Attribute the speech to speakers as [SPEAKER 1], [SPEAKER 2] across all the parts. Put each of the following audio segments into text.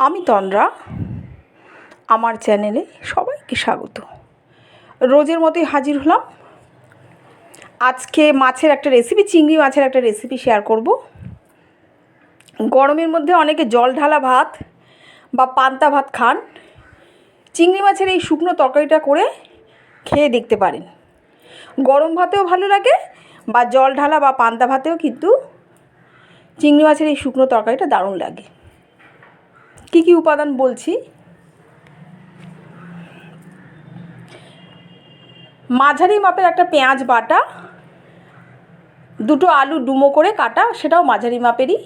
[SPEAKER 1] আমি তন্দ্রা। আমার চ্যানেলে সবাইকে স্বাগত। রোজের মতোই হাজির হলাম। আজকে মাছের একটা রেসিপি চিংড়ি মাছের একটা রেসিপি শেয়ার করব। গরমের মধ্যে অনেকে জল ঢালা ভাত বা পান্তা ভাত খান। চিংড়ি মাছের এই শুকনো তরকারিটা করে খেয়ে দেখতে পারেন। গরম ভাতেও ভালো লাগে বা জল ঢালা বা পান্তা ভাতেও কিন্তু চিংড়ি মাছের এই শুকনো তরকারিটা দারুণ লাগে। কী কী উপাদান বলছি? মাঝারি মাপের একটা পেঁয়াজ বাটা, দুটো আলু ডুমো করে কাটা, সেটাও মাঝারি মাপেরই।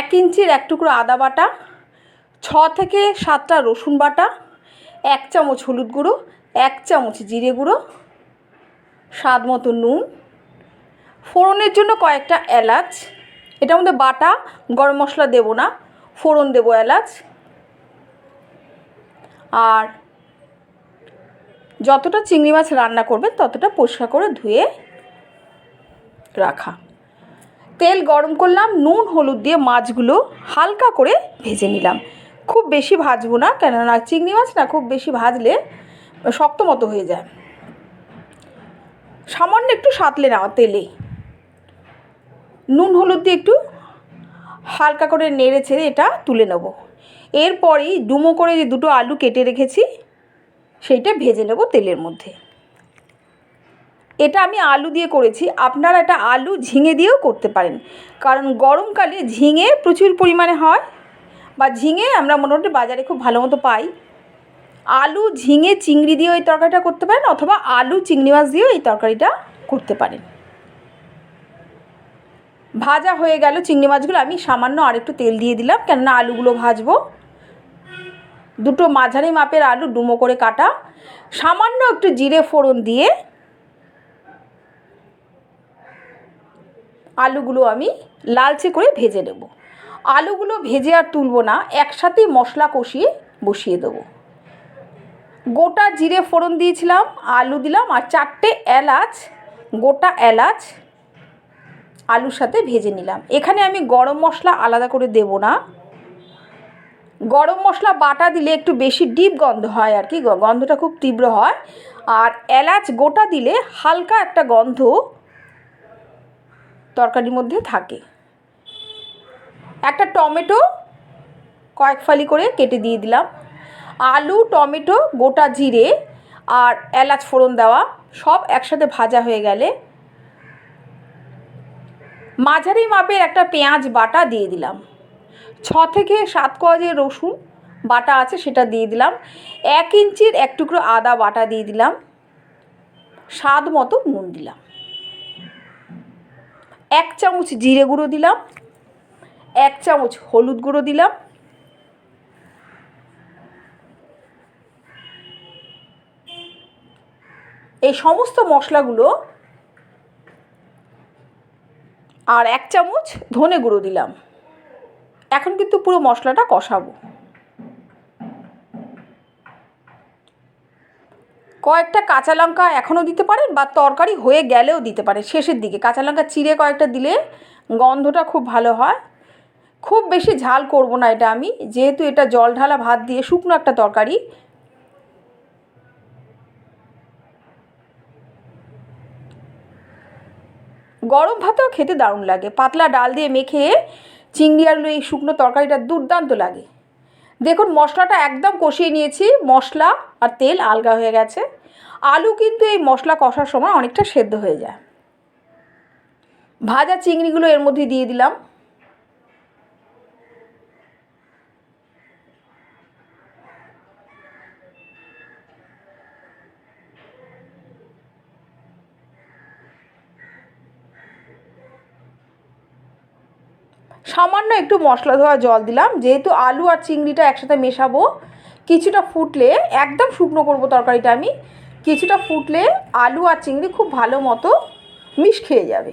[SPEAKER 1] এক ইঞ্চির এক টুকরো আদা বাটা, ছ থেকে সাতটা রসুন বাটা, এক চামচ হলুদ গুঁড়ো, এক চামচ জিরে গুঁড়ো, স্বাদ মতো নুন। ফোড়নের জন্য কয়েকটা এলাচ এটার মধ্যে বাটা, গরম মশলা দেবো না, ফোড়ন দেবো এলাচ, আর যতটা চিংড়ি মাছ রান্না করবেন ততটা পরিষ্কার করে ধুয়ে রাখা। তেল গরম করলাম, নুন, হলুদ দিয়ে মাছগুলো হালকা করে ভেজে নিলাম। খুব বেশি ভাজবো না, কেননা চিংড়ি মাছ না খুব বেশি ভাজলে শক্ত মতো হয়ে যায়। সামান্য একটু সাঁতলে নেওয়া তেলে। নুন হলুদ দিয়ে একটু হালকা করে নেড়ে ছেড়ে এটা তুলে নেব। এরপরেই ডুমো করে যে দুটো আলু কেটে রেখেছি, সেইটা ভেজে নেব তেলের মধ্যে। এটা আমি আলু দিয়ে করেছি, আপনারা এটা আলু ঝিঙে দিয়েও করতে পারেন। কারণ গরমকালে ঝিঙে প্রচুর পরিমাণে হয় বা ঝিঙে আমরা মোটামুটি বাজারে খুব ভালো মতো পাই। আলু, ঝিঙে, চিংড়ি দিয়েও এই তরকারিটা করতে পারেন অথবা আলু, চিংড়ি মাছ দিয়েও এই তরকারিটা করতে পারেন। ভাজা হয়ে গেল চিংড়ি মাছগুলো। আমি সামান্য আরেকটু তেল দিয়ে দিলাম, কেননা আলুগুলো ভাজবো। দুটো মাঝারি মাপের আলু ডুমো করে কাটা। সামান্য একটু জিরে ফোড়ন দিয়ে আলুগুলো আমি লালচে করে ভেজে নেব। আলুগুলো ভেজে আর তুলবো না একসাথেই মশলা কষিয়ে বসিয়ে দেবো। গোটা জিরে ফোড়ন দিয়েছিলাম, আলু দিলাম, আর চারটে এলাচ, গোটা এলাচ আলুর সাথে ভেজে নিলাম। এখানে আমি গরম মশলা আলাদা করে দেব না। গরম মশলা বাটা দিলে একটু বেশি ডিপ গন্ধ হয় আর কি গন্ধটা খুব তীব্র হয়। আর এলাচ গোটা দিলে হালকা একটা গন্ধ তরকারির মধ্যে থাকে। একটা টমেটো কয়েক ফালি করে কেটে দিয়ে দিলাম। আলু, টমেটো, গোটা জিরে আর এলাচ ফোড়ন দেওয়া সব একসাথে ভাজা হয়ে গেলে মাঝারি মাপের একটা পেঁয়াজ বাটা দিয়ে দিলাম। ছ থেকে সাত কজে রসুন বাটা আছে সেটা দিয়ে দিলাম। এক ইঞ্চির এক টুকরো আদা বাটা দিয়ে দিলাম। স্বাদ মতো নুন দিলাম। এক চামচ জিরে গুঁড়ো দিলাম। এক চামচ হলুদ গুঁড়ো দিলাম। এই সমস্ত মশলাগুলো আর এক চামচ ধনে গুঁড়ো দিলাম। এখন কিন্তু পুরো মশলাটা কষাবো। কয়েকটা কাঁচা লঙ্কা এখনও দিতে পারেন বা তরকারি হয়ে গেলেও দিতে পারেন শেষের দিকে। কাঁচা লঙ্কা চিড়ে কয়েকটা দিলে গন্ধটা খুব ভালো হয়। খুব বেশি ঝাল করব না এটা আমি। যেহেতু এটা জল ঢালা ভাত দিয়ে শুকনো একটা তরকারি গরম ভাতেও খেতে দারুণ লাগে। পাতলা ডাল দিয়ে মেখে চিংড়ি আলু এই শুকনো তরকারিটা দুর্দান্ত লাগে। দেখুন, মশলাটা একদম কষিয়ে নিয়েছি। মশলা আর তেল আলগা হয়ে গেছে। আলু কিন্তু এই মশলা কষার সময় অনেকটা সেদ্ধ হয়ে যায়। ভাজা চিংড়িগুলো এর মধ্যে দিয়ে দিলাম। সামান্য একটু মশলা ধোয়া জল দিলাম, যেহেতু আলু আর চিংড়িটা একসাথে মেশাবো, কিছুটা ফুটলে, একদম শুকনো করব তরকারিটা আমি, কিছুটা ফুটলে আলু আর চিংড়ি খুব ভালো মতো মিশ খেয়ে যাবে।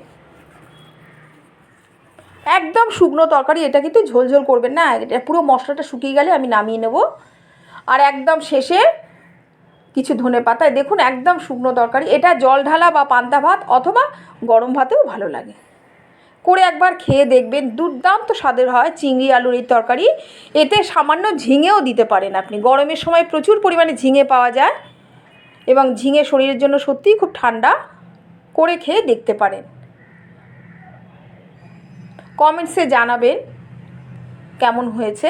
[SPEAKER 1] একদম শুকনো তরকারি, এটা কিন্তু ঝোলঝোল করবেন না, এটা পুরো মশলাটা শুকিয়ে গেলে আমি নামিয়ে নেব। আর একদম শেষে কিছু ধনে পাতায়, দেখুন একদম শুকনো তরকারি, এটা জল ঢালা বা পান্তা ভাত অথবা গরম ভাতেও ভালো লাগে। করে একবার খেয়ে দেখবেন, দুর্দান্ত স্বাদের হয় চিংড়ি আলুর এই তরকারি। এতে সামান্য ঝিঙেও দিতে পারেন আপনি। গরমের সময় প্রচুর পরিমাণে ঝিঙে পাওয়া যায় এবং ঝিঙে শরীরের জন্য সত্যিই খুব ঠান্ডা করে খেয়ে দেখতে পারেন। কমেন্টসে জানাবেন কেমন হয়েছে।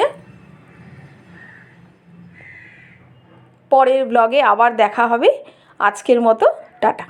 [SPEAKER 1] পরের ব্লগে আবার দেখা হবে। আজকের মতো, টাটা।